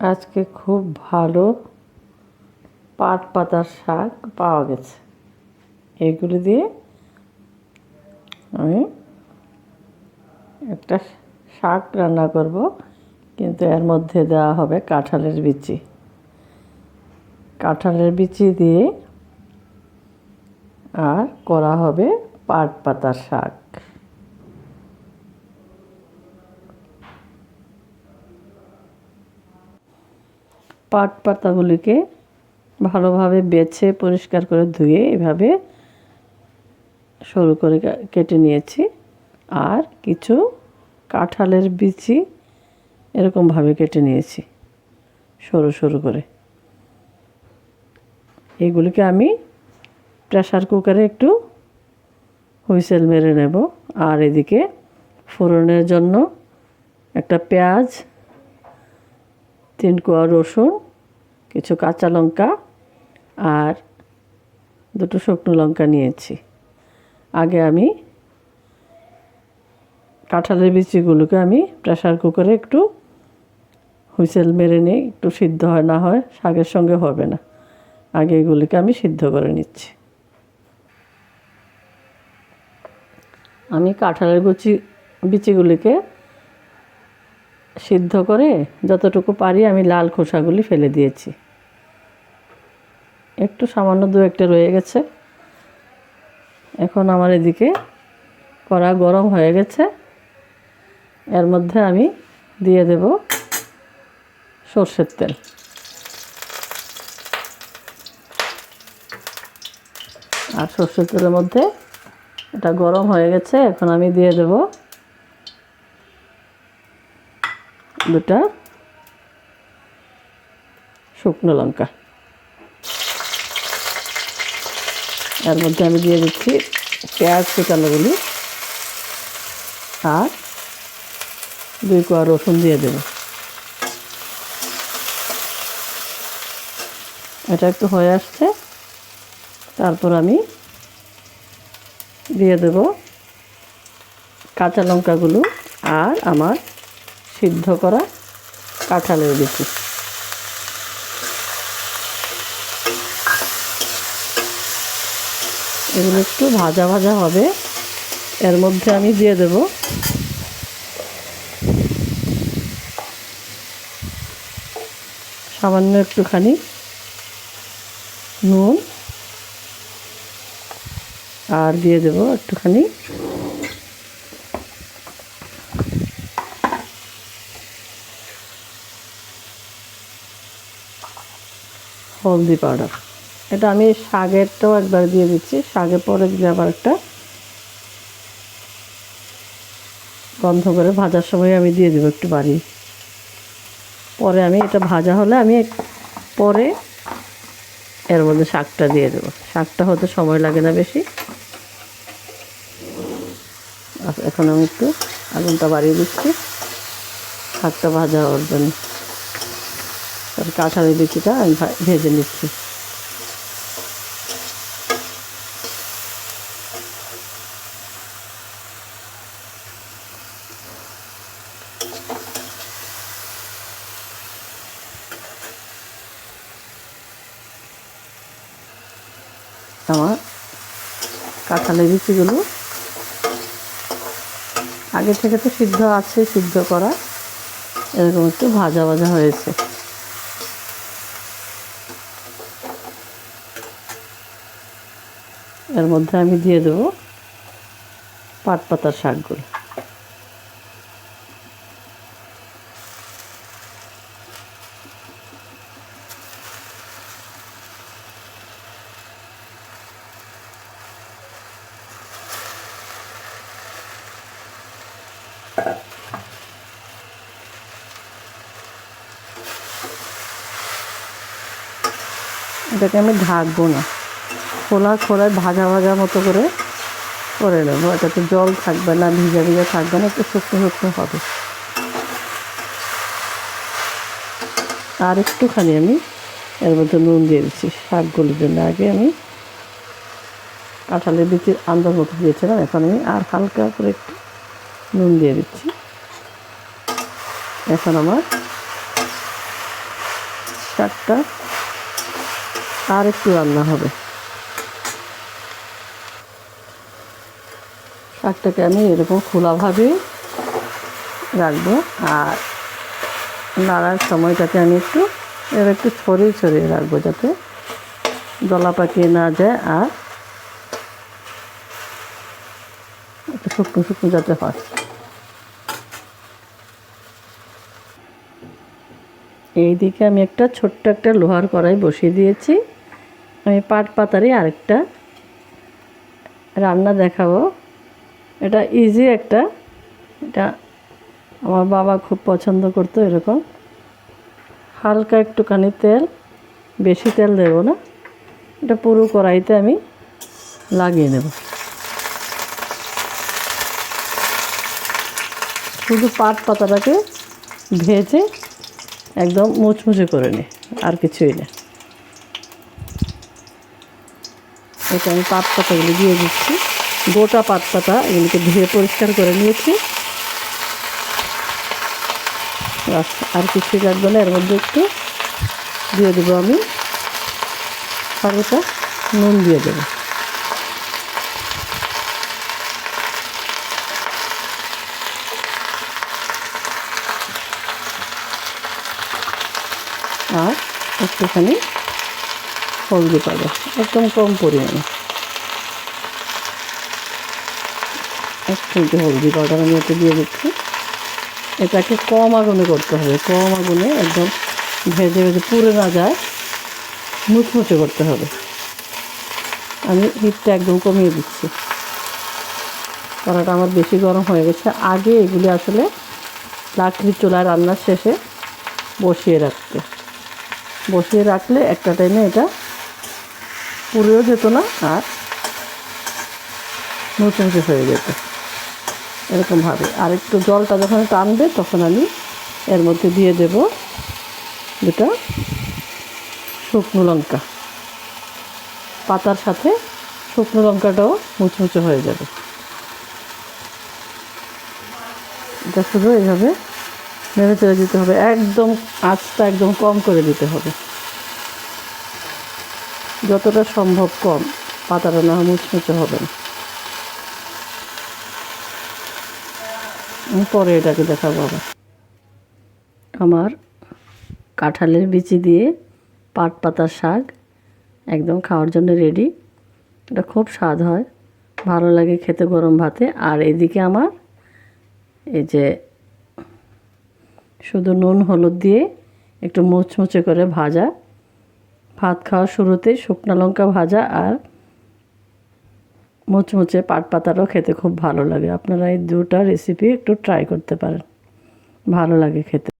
আজকে খুব ভালো পাট পাতার শাক পাওয়া গেছে। এগুলি দিয়ে আমি একটা শাক রান্না করব, কিন্তু এর মধ্যে দেওয়া হবে কাঁঠালের বিচি। কাঁঠালের বিচি দিয়ে আর করা হবে পাট পাতার শাক। পাট পাতাগুলিকে ভালোভাবে বেছে, পরিষ্কার করে ধুয়ে এভাবে সরু করে কেটে নিয়েছি। আর কিছু কাঁঠালের বিচি এরকমভাবে কেটে নিয়েছি, সরু সরু করে। এগুলিকে আমি প্রেশার কুকারে একটু হুইসেল মেরে নেব। আর এদিকে ফোড়নের জন্য একটা পেঁয়াজ তিন কোয়া রসুন, কিছু কাঁচা লঙ্কা আর দুটো শুকনো লঙ্কা নিয়েছি। আগে আমি কাঁঠালের বিচিগুলোকে আমি প্রেশার কুকারে একটু হুইসেল মেরে নিই, একটু সিদ্ধ হয় না হয়, শাকের সঙ্গে হবে না। আগে এগুলিকে আমি সিদ্ধ করে নিচ্ছি। আমি কাঁঠালের গুচি বিচিগুলিকে সিদ্ধ করে যতটুকু পারি আমি লাল খোসাগুলি ফেলে দিয়েছি। একটু সামান্য দু একটা রয়ে গেছে। এখন আমার এদিকে কড়া গরম হয়ে গেছে। এর মধ্যে আমি দিয়ে দেব সর্ষের তেল। আর সর্ষের তেলের মধ্যে এটা গরম হয়ে গেছে, এখন আমি দিয়ে দেব দুটা। শুকনো লঙ্কা। এর মধ্যে আমি দিয়ে দিচ্ছি পেঁয়াজ কুচানোগুলি আর দুই কোয়া রসুন দিয়ে দেব। এটা একটু হয়ে আসছে। তারপর আমি দিয়ে দেব কাঁচা লঙ্কাগুলো আর আমার সিদ্ধ করা কাঁঠালের বিচি এগুলো একটু ভাজা ভাজা হবে। এর মধ্যে আমি দিয়ে দেব। সামান্য একটুখানি নুন। আর দিয়ে দেব একটুখানি হলদি পাউডার এটা আমি শাকেরটাও একবার দিয়ে দিচ্ছি। শাকের পরে দিলে আবার একটা গন্ধ করে ভাজার সময় আমি দিয়ে দেবো একটু বাড়ি পরে আমি এটা ভাজা হলে আমি পরে এর মধ্যে শাকটা দিয়ে দেবো। শাকটা হতে সময় লাগে না বেশি। এখন আমি একটু আগুনটা বাড়িয়ে দিচ্ছি। শাকটা ভাজা হওয়ার জন্য। কাঁঠালের বিচিটা আমি ভেজে নিচ্ছি। আমার কাঁঠালের বিচিগুলো আগে থেকে তো সিদ্ধ আছে, সিদ্ধ করা, এরকম একটু ভাজা ভাজা হয়েছে। এর মধ্যে আমি দিয়ে দেবো পাট পাতার শাকগুলো। এটাকে আমি ঢাকবো না। খোলা খোলায় ভাজা ভাজা মতো করে করে নেব। এটাতে জল থাকবে না, ভিজা ভিজা থাকবে না, একটু শুকনো শুকনো হবে। আর একটুখানি আমি এর মধ্যে নুন দিয়ে দিচ্ছি। শাকগুলোর জন্য আগে আমি কাঁঠালের বিচির আন্দাজ মতো দিয়েছিলাম, এখন আমি আর হালকা করে একটু নুন দিয়ে দিচ্ছি। এখন আমার শাকটা আর একটু রান্না হবে। শাকটাকে আমি এরকম খোলাভাবে রাখব। আর নাড়ার সময়টাতে আমি একটু, এর একটু ছড়িয়ে ছড়িয়ে রাখব যাতে দলা পাকিয়ে না যায় আর একটু শুকনো শুকনো যাতে হয়। এইদিকে আমি একটা ছোট্ট একটা লোহার কড়াই বসিয়ে দিয়েছি। আমি পাট পাতারই আরেকটা রান্না দেখাবো। এটা ইজি একটা। এটা আমার বাবা খুব পছন্দ করতো এরকম। হালকা একটুখানি তেল, বেশি তেল দেব না। এটা পুরো কড়াইতে আমি লাগিয়ে নেব শুধু পাট পাতাটাকে ভেজে একদম মুচমুচে করে নি, আর কিছুই না। এটা আমি পাট পাতাগুলো দিয়ে দিচ্ছি। গোটা পাট পাতা এগুলিকে ধুয়ে পরিষ্কার করে নিয়েছি। আর কিছু লাগবে না, এর মধ্যে একটু দিয়ে দেবো আমি। হালকা নুন দিয়ে দেবো। আর একটুখানি হলদি পাউডার একদম কম পরিমাণে। এক হলদি পাউডার আমি এতে দিয়ে দিচ্ছি। এটাকে কম আগুনে করতে হবে, কম আগুনে একদম ভেজে ভেজে পুড়ে না যায়, মুচমুচে করতে হবে। আমি হিটটা একদম কমিয়ে দিচ্ছি। কড়াটা আমার বেশি গরম হয়ে গেছে। আগে এগুলি আসলে লাকড়ির চুলায় রান্নার শেষে বসিয়ে রাখতে। বসিয়ে রাখলে একটা টাইমে এটা পুড়েও যেত না আর মুচমুচে হয়ে যেত। এরকমভাবে আর একটু জলটা যখন টানবে, তখন আমি এর মধ্যে দিয়ে দেব দুটা শুকনো লঙ্কা। পাতার সাথে শুকনো লঙ্কাটাও মুচমুচে হয়ে যাবে। এটা শুধু এইভাবে নেড়ে চেড়ে দিতে হবে। একদম আঁচটা একদম কম করে দিতে হবে। যতটা সম্ভব কম। পাতাটা না মুচমুচে হবে না। আমি পরে এটাকে দেখাবো আবার। আমার কাঁঠালের বিচি দিয়ে পাট পাতার শাক একদম খাওয়ার জন্য রেডি এটা খুব স্বাদ হয়, ভালো লাগে খেতে গরম ভাতে। আর এদিকে আমার এই যে শুধু নুন, হলুদ দিয়ে একটু মুচমুচে করে ভাজা। ভাত খাওয়ার শুরুতে শুকনো লঙ্কা ভাজা আর মুচমুচে পাট পাতারও খেতে খুব ভালো লাগে। আপনারা এই দুটা রেসিপি একটু ট্রাই করতে পারেন। ভালো লাগে খেতে।